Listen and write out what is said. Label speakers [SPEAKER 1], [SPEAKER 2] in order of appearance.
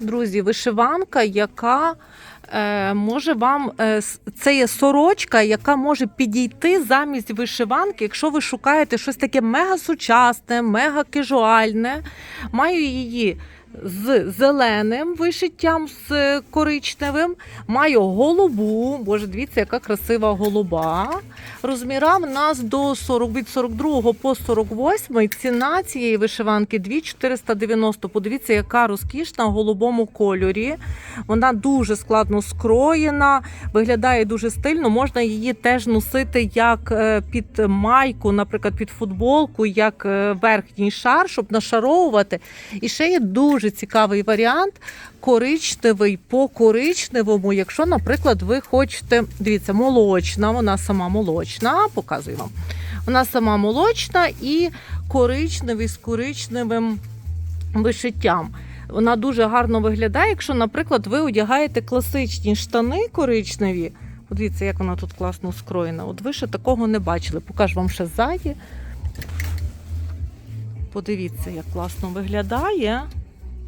[SPEAKER 1] друзі, вишиванка, яка може вам е, це є сорочка, яка може підійти замість вишиванки, якщо ви шукаєте щось таке мега сучасне, мега кежуальне. Маю її. З зеленим вишиттям, з е, коричневим, маю голубу. Боже, дивіться, яка красива голуба. Розміра в нас до 40, від 42 по 48. Ціна цієї вишиванки 2490. Подивіться, яка розкішна в голубому кольорі. Вона дуже складно скроєна, виглядає дуже стильно. Можна її теж носити як е, під майку, наприклад, під футболку, як е, верхній шар, щоб нашаровувати. І ще є дуже цікавий варіант коричневий по коричневому. Якщо, наприклад, ви хочете, дивіться, молочна, вона сама молочна, показую вам. Вона сама молочна і коричневий з коричневим вишиттям. Вона дуже гарно виглядає, якщо, наприклад, ви одягаєте класичні штани коричневі. Подивіться, як вона тут класно скроєна. От ви ще такого не бачили. Покажу вам ще ззаді. Подивіться, як класно виглядає.